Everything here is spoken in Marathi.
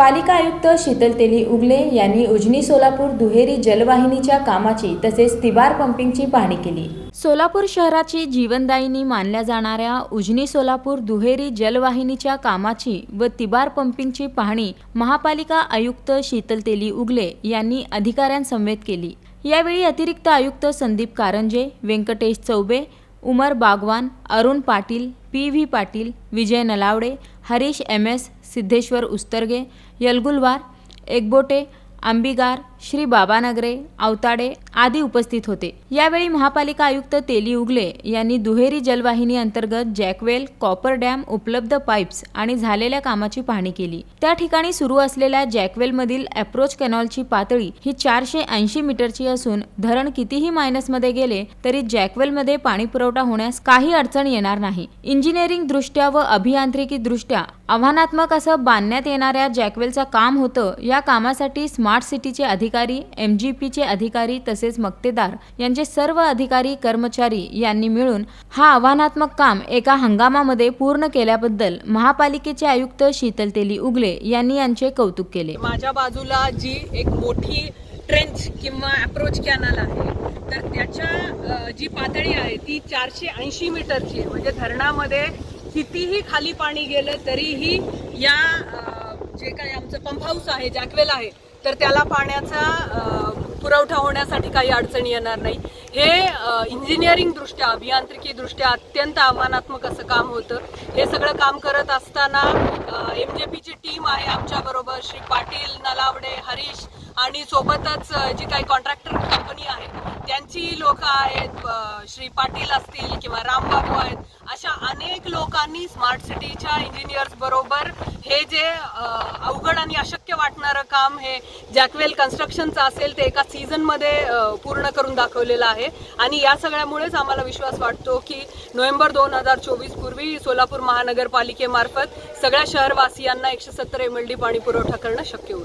पालिका आयुक्त शीतल तेली उगले यांनी उजनी सोलापूर दुहेरी जलवाहिनीच्या कामाची तसेच तिबार पंपिंगची पाहणी केली. सोलापूर शहराची जीवनदायिनी मानल्या जाणाऱ्या उजनी सोलापूर दुहेरी जलवाहिनीच्या कामाची व तिबार पंपिंगची पाहणी महापालिका आयुक्त शीतल तेली उगले यांनी अधिकाऱ्यांसमवेत केली. यावेळी अतिरिक्त आयुक्त Sandeep Karanje Venkatesh Choube Umar Bagwan Arun Patil P V Patil Vijay Nalawade Harish M S Siddheshwar Ustarge Yalgulwar Ekbote Ambigar Shri Babanagare Awatade आदी उपस्थित होते. यावेळी महापालिका आयुक्त तेली उगले यांनी दुहेरी जलवाहिनी अंतर्गत जॅकवेल कॉपर डॅम उपलब्ध पाईप्स आणि झालेल्या कामाची पाहणी केली. त्या ठिकाणी सुरू असलेल्या जॅकवेलमधील अप्रोच कॅनॉलची पातळी ही चारशे ऐंशी मीटरची असून धरण कितीही मायनसमध्ये गेले तरी जॅकवेलमध्ये पाणी पुरवठा होण्यास काही अडचण येणार नाही. इंजिनिअरिंग दृष्ट्या व अभियांत्रिकी दृष्ट्या आव्हानात्मक असं बांधण्यात येणाऱ्या जॅकवेलचं काम होतं या कामासाठी स्मार्ट सिटीचे अधिक अधिकारी एम जी पीचे अधिकारी तसेच मक्तेदार यांचे सर्व अधिकारी कर्मचारी यांनी मिळून हा आव्हानात्मक काम एका हंगामामध्ये पूर्ण केल्याबद्दल महापालिकेचे आयुक्त शीतल तेली उगले यांनी यांचे कौतुक केले. माझ्या बाजूला जी एक मोठी ट्रेंच किंवा अप्रोच कॅनल आहे तर त्याच्या जी पातळी आहे ती चारशे ऐंशी मीटरची म्हणजे धरणामध्ये कितीही खाली पाणी गेलं तरीही या जे काही आमचं पंप हाऊस आहे जॅकवेल आहे तर त्याला पाण्याचा पुरवठा होण्यासाठी काही अडचणी येणार नाही. हे इंजिनिअरिंग दृष्ट्या अभियांत्रिकी दृष्ट्या अत्यंत आव्हानात्मक असं काम होतं. हे सगळं काम करत असताना एम जे पीची टीम आहे आमच्या बरोबर श्री पाटील नलावडे हरीश आणि सोबतच जी काही कॉन्ट्रॅक्टर कंपनी आहे त्यांची लोक आहेत श्री पाटील असतील किंवा रामबाबू आहेत अशा अनेक लोकांनी स्मार्ट सिटीच्या इंजिनियर्स बरोबर हे जे अवघड आणि अशक्य वाटणारं काम हे जॅकवेल कन्स्ट्रक्शनचं असेल ते एका सीझनमध्ये पूर्ण करून दाखवलेलं आहे. आणि या सगळ्यामुळेच आम्हाला विश्वास वाटतो की नोव्हेंबर दोन हजार चोवीस पूर्वी सोलापूर महानगरपालिकेमार्फत सगळ्या शहरवासियांना एकशे सत्तर एम एल डी पाणी पुरवठा करणं शक्य होईल.